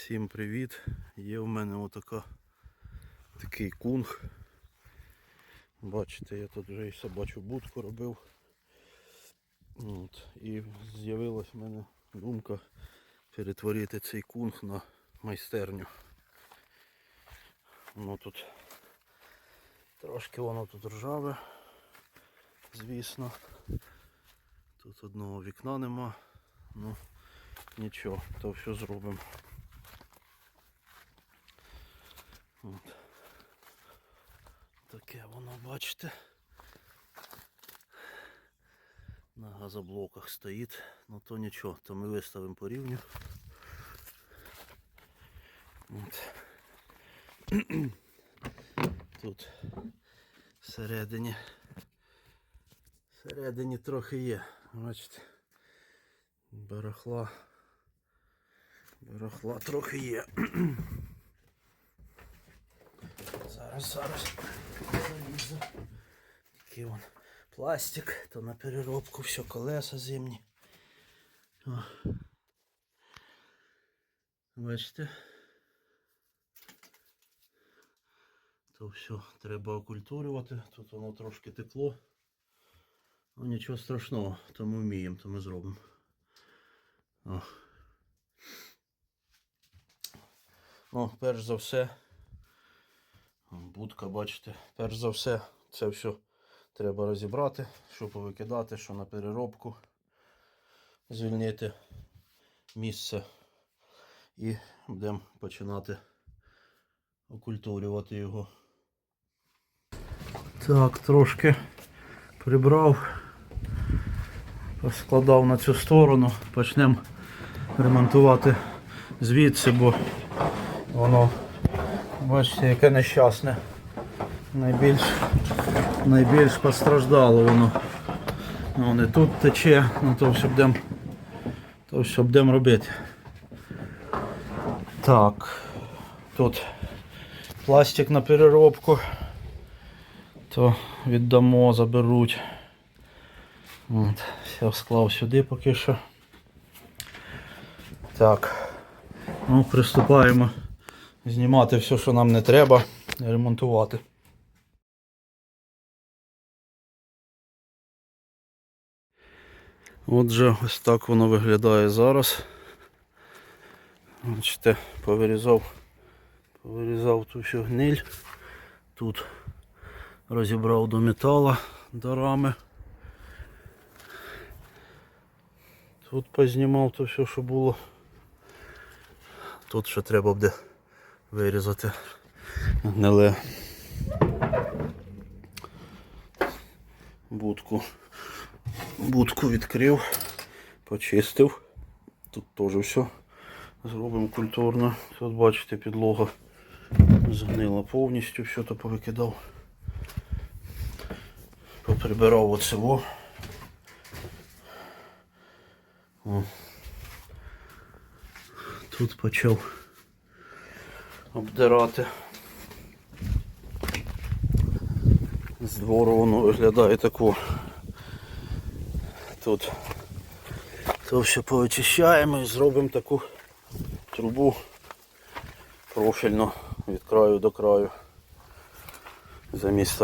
Всім привіт! Є в мене отака такий кунг. Бачите, я тут вже і собачу будку робив. От. І з'явилась в мене думка перетворити цей кунг на майстерню. Воно тут трошки воно тут ржаве, звісно. Тут одного вікна нема. Ну нічого, то все зробимо. От. Таке воно, бачите. На газоблоках стоїть, ну то нічого, то ми виставимо по рівню. От. Тут всередині. Всередині трохи є, бачите. Барахла. Барахла трохи є. Зараз, зараз. Залізу. Такий вон пластик, то на переробку, все, колеса зимні. О. Бачите? То все треба окультурювати. Тут воно трошки текло. Ну нічого страшного, то ми вміємо, то ми зробимо. О. Ну, перш за все, будка, бачите, перш за все, це все треба розібрати, що повикидати, що на переробку, звільнити місце. І будемо починати окультурювати його. Так, трошки прибрав, складав на цю сторону, почнемо ремонтувати звідси, бо воно, бачите, яке нещасне. Найбільш, найбільш постраждало воно. Ну, не тут тече, ну то все будемо то все будемо робити. Так, тут пластик на переробку, то віддамо, заберуть. От, все склав сюди поки що. Так, ну приступаємо знімати все, що нам не треба, ремонтувати. Отже, ось так воно виглядає зараз. Бачите, повирізав, повирізав ту всю гниль. Тут розібрав до металу, до рами. Тут познімав то все, що було. Тут ще треба буде вирізати гниле будку. Будку відкрив, почистив. Тут теж все зробимо культурно. Тут бачите підлога згнила повністю, все то повикидав. Поприбирав оцево. Тут почав обдирати. З двору воно виглядає тако. Тут то все повичищаємо і зробимо таку трубу профільну від краю до краю. Замість,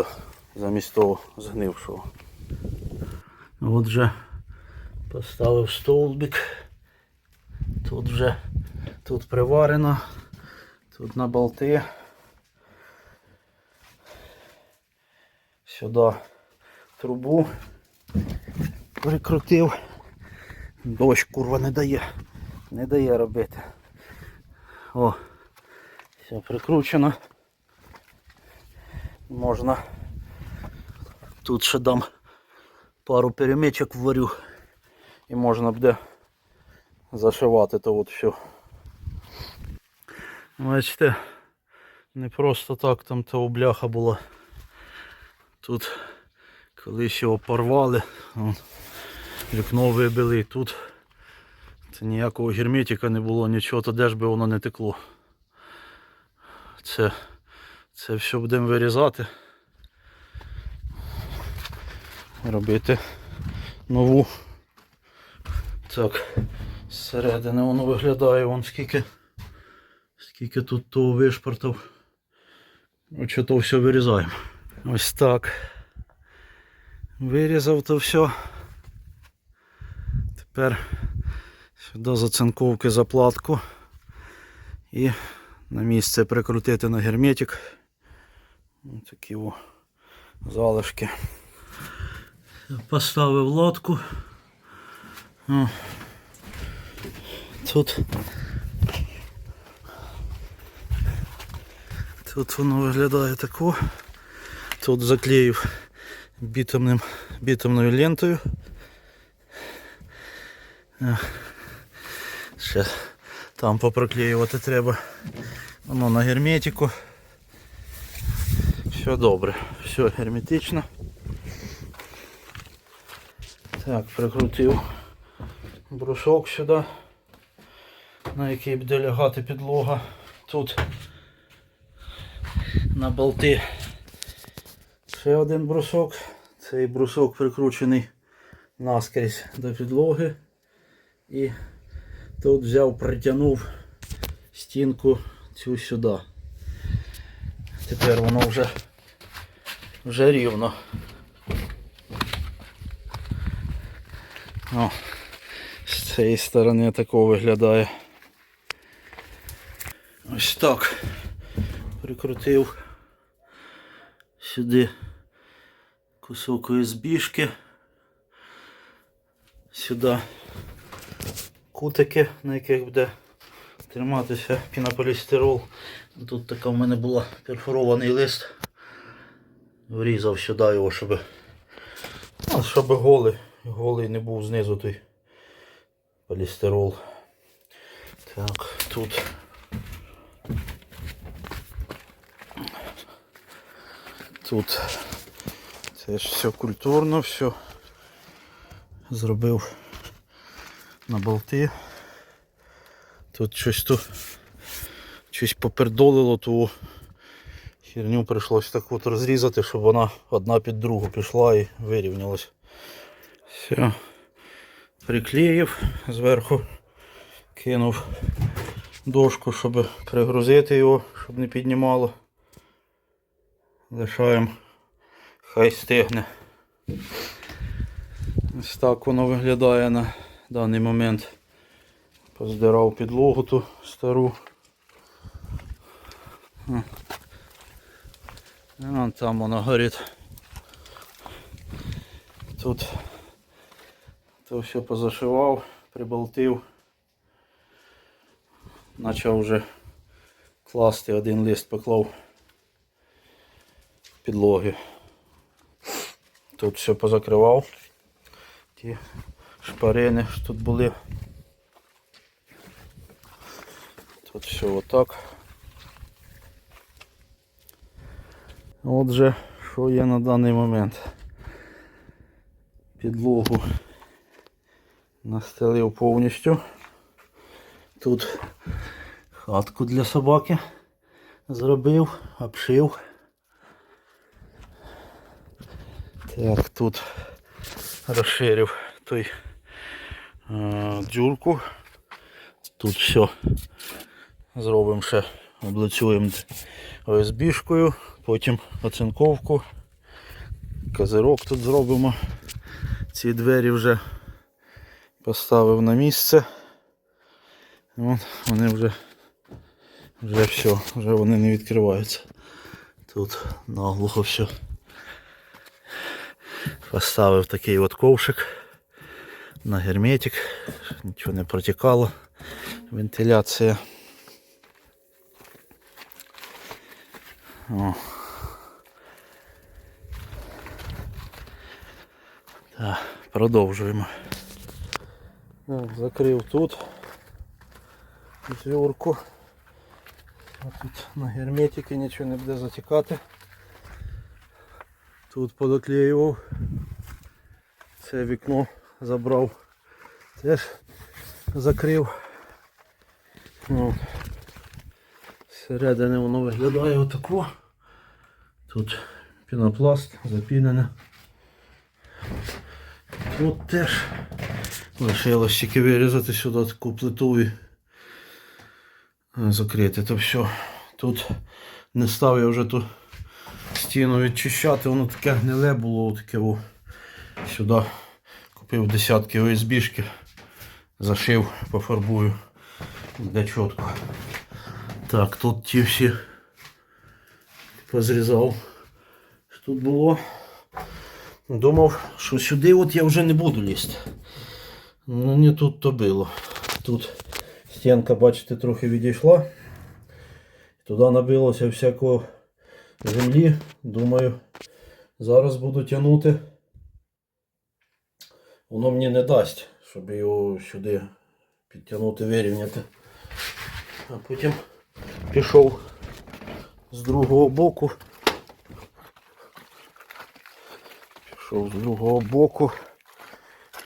замість того згнившого. Отже, поставив столбик. Тут вже тут приварено, тут на болти. Сюди трубу прикрутив. Дощ курва не дає, не дає робити. О, все прикручено. Можна тут ще дам пару перемичок вварю і можна буде зашивати то от все. Бачите, не просто так там того бляха була. Тут колись його порвали, вікно вибили і тут це ніякого герметика не було, нічого, то де ж би воно не текло. Це, це все будемо вирізати. Робити нову. Так, зсередини воно виглядає вон скільки Скільки тут того вишпортав. Оце то все вирізаємо. Ось так. Вирізав то все. Тепер сюди зацинковки заплатку і на місце прикрутити на герметик. Ось такі о залишки. Поставив лодку. Тут Тут воно виглядає тако. Тут заклеїв бітумним, бітумною лентою. Е, Ще там попроклеювати треба. Воно на герметику. Все добре, все герметично. Так, прикрутив брусок сюди, на який буде лягати підлога. Тут на болти ще один брусок. Цей брусок прикручений наскрізь до підлоги. І тут взяв, притягнув стінку цю сюди. Тепер воно вже, вже рівно. О, з цієї сторони тако виглядає. Ось так. Прикрутив сюди кусок ОСБшки. Сюди кутики, на яких буде триматися пінополістирол. Тут така в мене була перфорований лист. Врізав сюди його, щоб, ну, щоб голий, голий не був знизу той полістирол. Так, тут Тут це ж все культурно, все зробив на болти. Тут щось тут щось попердолило, ту херню прийшлось так от розрізати, щоб вона одна під другу пішла і вирівнялась. Все. Приклеїв зверху, кинув дошку, щоб пригрузити його, щоб не піднімало. Лишаємо, хай стигне. Ось так воно виглядає на даний момент. Поздирав підлогу ту стару. Вон там воно горить. Тут то все позашивав, прибалтив. Почав вже класти один лист поклав підлоги. Тут все позакривав. Ті шпарини, що тут були. Тут все отак. Отже, що є на даний момент? Підлогу настелив повністю. Тут хатку для собаки зробив, обшив. Так, тут розширив той е, дзюрку. Тут все зробимо ще, облицюємо ОСБшкою, потім оцинковку. Козирок тут зробимо. Ці двері вже поставив на місце. Вон, вони вже вже все, вже вони не відкриваються. Тут наглухо все. Поставив такий от ковшик на герметик, нічого не протікало. Вентиляція. О. Так, продовжуємо. Закрив тут зверху. А тут на герметики нічого не буде затікати. Тут подоклеював. Це вікно забрав. Теж закрив. От. Зсередини воно виглядає отако. Тут пінопласт запінене. Тут теж лишилось тільки вирізати сюди таку плиту і закрити. То все. Тут не став я вже ту стіну відчищати, воно таке гниле було, таке о. сюди купив десятки ОСБшки, зашив, пофарбую. Де чітко. Так, тут ті всі позрізав. Що тут було? Думав, що сюди от я вже не буду лізти. Ну не тут то було. Тут стінка, бачите, трохи відійшла. Туди набилося всякого землі. Думаю, зараз буду тягнути. Воно мені не дасть, щоб його сюди підтягнути, вирівняти. А потім пішов з другого боку. Пішов з другого боку,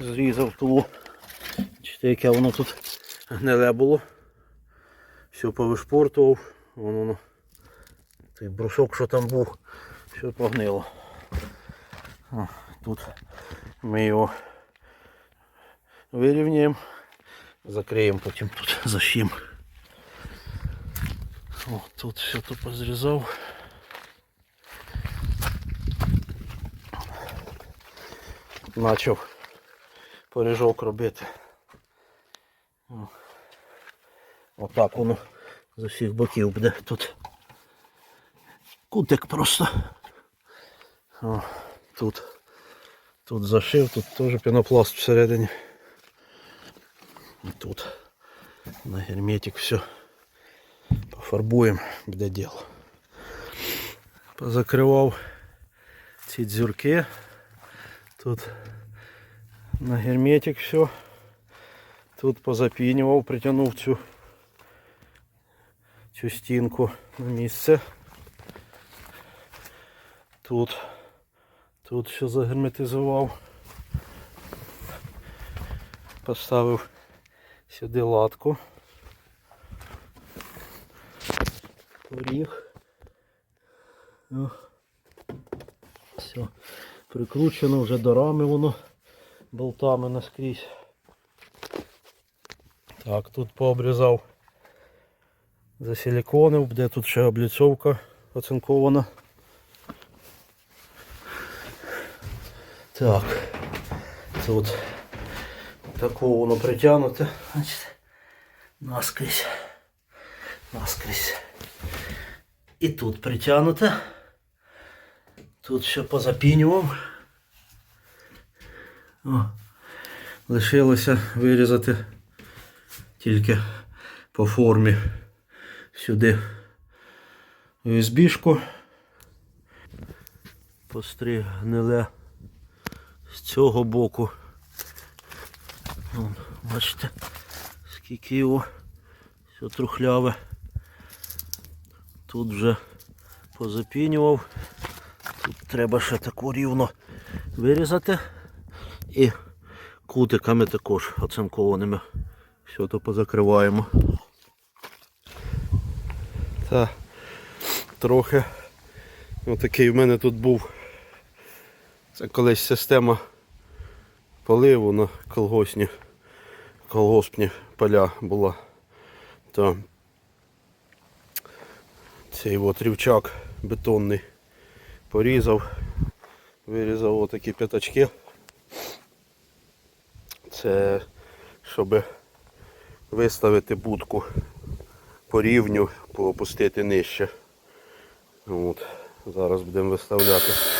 зрізав тулу. Бачите, яке воно тут гниле було. Все повишпортував, воно воно, той брусок, що там був, все погнило. Тут ми його вирівняємо, закриємо потім тут защим. О, тут все то позрізав. Почав поріжок робити. Отак воно з усіх боків буде тут. Кутик просто. О, тут. Тут зашив, тут теж пінопласт всередині. І тут на герметик все пофарбуємо, буде діло. Позакривав ці дзюрки. Тут на герметик все. Тут позапінював, притягнув цю, цю стінку на місце. Тут, тут все загерметизував. Поставив сюди латку. Поріг. Все. Прикручено вже до рами воно болтами наскрізь. Так, тут пообрізав засиліконив, де тут ще обліцовка оцинкована. Так, тут такого воно притягнуте, значить, наскрізь, наскрізь. І тут притягнуте. Тут ще позапінював. О, лишилося вирізати тільки по формі сюди USB-шку. Постриг гниле з цього боку. Вон, бачите, скільки його все трухляве. Тут вже позапінював. Тут треба ще таку рівно вирізати. І кутиками також оцинкованими. Все то позакриваємо. Та трохи отакий в мене тут був. Це колись система поливу на колгосні, колгоспні поля була. То цей от рівчак бетонний порізав, вирізав отакі п'ятачки. Це щоб виставити будку по рівню, поопустити нижче. От. Зараз будемо виставляти.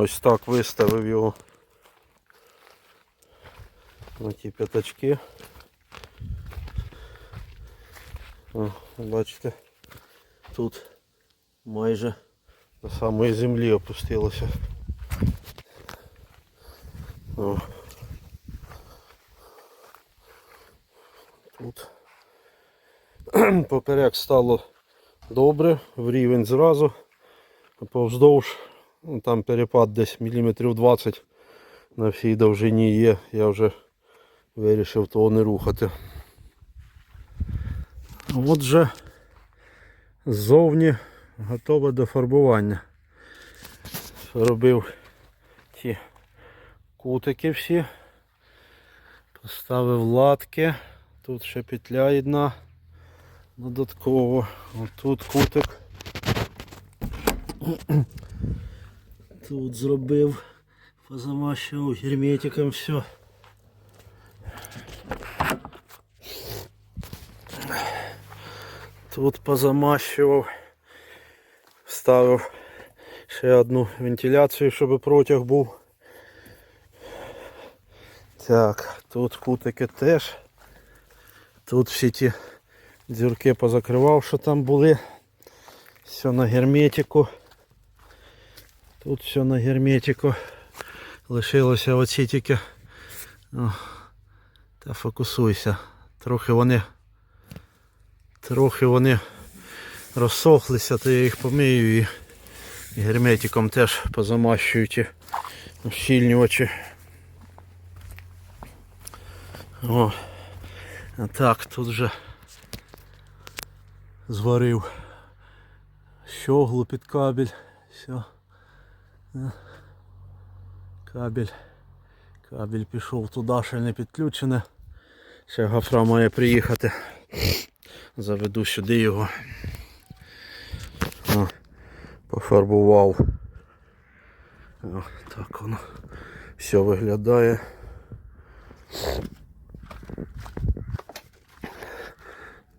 Ось так виставив його на ті п'ятачки. Бачите, тут майже до самої землі опустилося. О. Тут поперек стало добре, в рівень зразу, повздовж, ну, там перепад десь міліметрів 20 на всій довжині є, я вже вирішив того не рухати. Отже, ззовні готове до фарбування. Робив ті кутики всі. Поставив латки. Тут ще петля одна додатково. Отут кутик. Тут зробив, позамащував герметиком все. Тут позамащував, вставив ще одну вентиляцію, щоб протяг був. Так, тут кутики теж. Тут всі ті дірки позакривав, що там були. Все на герметику. Тут все на герметику. Лишилося оці тільки. О, та фокусуйся. Трохи вони. Трохи вони розсохлися, то я їх помию і герметиком теж позамащую ті щільнювачі. О, а так, тут вже зварив щоглу під кабель. Все. Кабель. Кабель пішов туди, ще не підключене. Ще гафра має приїхати. Заведу сюди його. О, пофарбував. О, так воно все виглядає.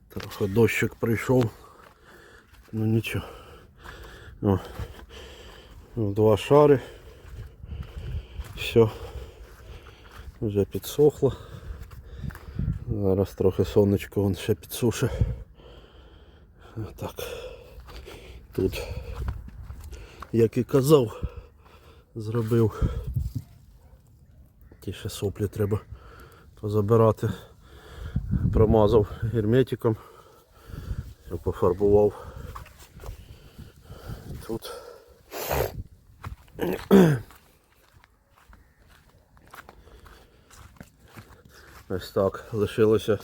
Трохи дощик прийшов. Ну нічого. О, два шари. Все. Вже підсохло. Зараз трохи сонечко вон ще підсушить. Так. Тут, як і казав, зробив. Ті ще соплі треба позабирати. Промазав герметиком. Пофарбував. Тут. Ось так. Лишилося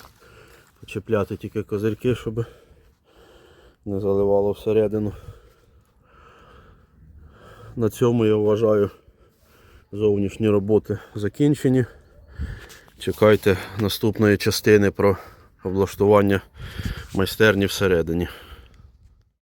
почепляти тільки козирки, щоб не заливало всередину. На цьому я вважаю зовнішні роботи закінчені. Чекайте наступної частини про облаштування майстерні всередині.